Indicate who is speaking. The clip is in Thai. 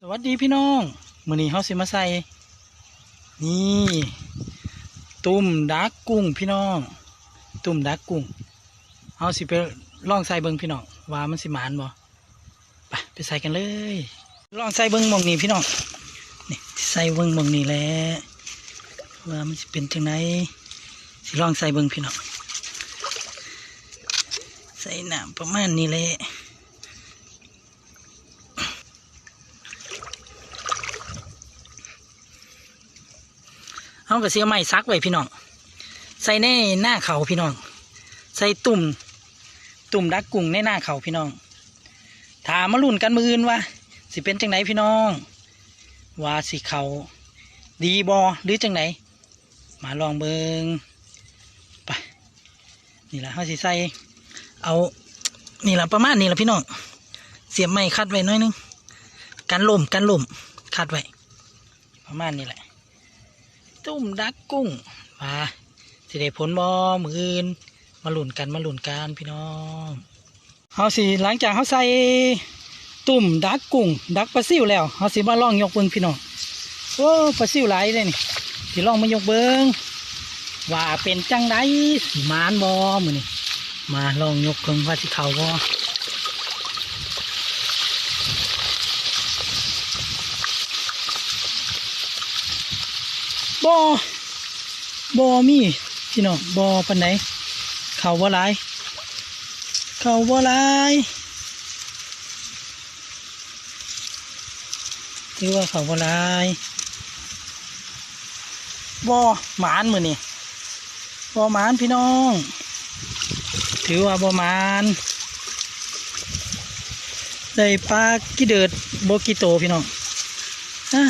Speaker 1: สวัสดีพี่น้อง มือนี้เฮาสิมาใส่ นี่ ตุ่มดักกุ้งพี่น้อง ตุ่มดักกุ้งเฮาสิไปลองใส่เบิ่งพี่น้อง ว่ามันสิหมานบ่ไปไปใส่กันเลย ลองใส่เบิ่งมองนี้พี่น้อง นี่ใส่เบิ่งมองนี้แหละว่ามันสิเป็นจังไดสิลองใส่เบิ่งพี่น้อง ใส่น้ำประมาณนี้แหละ เอากระเสียไม้ซักไว้พี่น้อง ใส่ในหน้าเขาพี่น้อง ใส่ตุ่ม ตุ่มดักกุ้งในหน้าเขาพี่น้อง ถามมาลุ่นกันมืออื่นว่าสิเป็นจังไหนพี่น้อง ว่าสิเขาดีบอหรือจังไหน มาลองเบิงไปนี่แหละเขาสิใส่เอา นี่แหละประมาณนี้แหละพี่น้อง เสียบไม้คัดไว้หน้อยนึง กันลมกันลมคัดไว้ประมาณนี้แหละ ตุ่มดักกุ้งมาสิได้ผลบอมืออื่นมาหลุนกันมาหลุนกันพี่น้องเฮาสิหลังจากเฮาใส่ตุ่มดักกุ้งดักปลาซิวแล้วเฮาสิมาล่องยกเบิ้งพี่น้องโอ้ปลาซิวหลายเลยนี่สิล่องมายกเบิ้งว่าเป็นจังไดสิมานบอมือนี่มาลองยกเบิ้งว่าสิเขาบอ บ่บ่มีพี่น้องบ่ปันไหนเขาบ่หลายเขาบ่หลายถือว่าเขาบ่หลายบ่หมานมือนี่บ่หมานพี่น้อง ถือว่าบ่หมานได้ปลากี่เดือดบ่กี่โตพี่น้องอะ